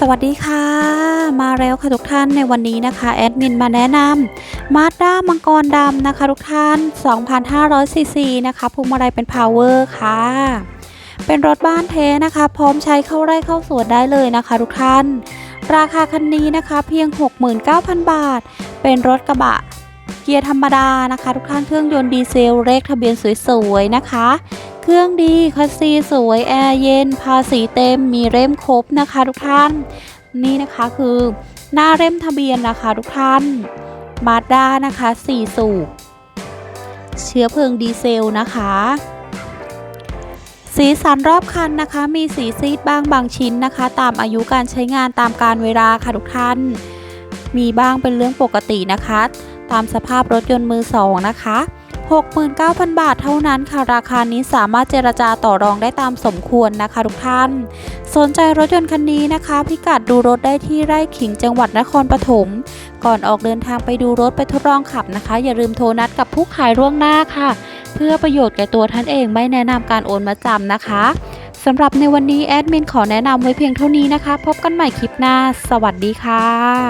สวัสดีค่ะ มาแล้วค่ะทุกท่านในวันนี้นะคะแอดมินมาแนะนำมาด้ามังกรดำนะคะทุกท่าน 2,500ซีซีนะคะพวงมาลัยเป็นพาวเวอร์ค่ะ เป็นรถบ้านเทนะคะ พร้อมใช้เข้าไร่เข้าสวนได้เลยนะคะทุกท่าน ราคาคันนี้นะคะเพียง 69,000 บาท เป็นรถกระบะ เกียร์ธรรมดานะคะ ทุกท่านเครื่องยนต์ดีเซลเลขทะเบียนสวยๆนะคะ เครื่องดีคัสซีสวยแอร์เย็น ภาษีเต็มมีเล่มครบนะคะ ทุกท่าน นี่นะคะคือหน้าเล่มทะเบียนนะคะทุกท่านมาด้านะคะ4สูบเชื้อเพลิงดีเซลนะคะสีสันรอบคันนะคะ มีสีซีดบ้างบางชิ้นนะคะ ตามอายุการใช้งานตามการเวลาค่ะทุกท่าน มีบ้างเป็นเรื่องปกตินะคะ ตามสภาพรถยนต์มือสองนะคะ 69,000 บาทเท่านั้นค่ะ ราคานี้สามารถเจรจาต่อรองได้ตามสมควรนะคะทุกท่าน สนใจรถยนต์คันนี้นะคะ พิกัดดูรถได้ที่ไร่ขิงจังหวัดนครปฐมก่อนออกเดินทางไปดูรถไปทดลองขับนะคะ อย่าลืมโทรนัดกับผู้ขายล่วงหน้าค่ะ เพื่อประโยชน์แก่ตัวท่านเองไม่แนะนำการโอนมาจำนะคะสำหรับในวันนี้แอดมินขอแนะนำไว้เพียงเท่านี้นะคะ พบกันใหม่คลิปหน้า สวัสดีค่ะ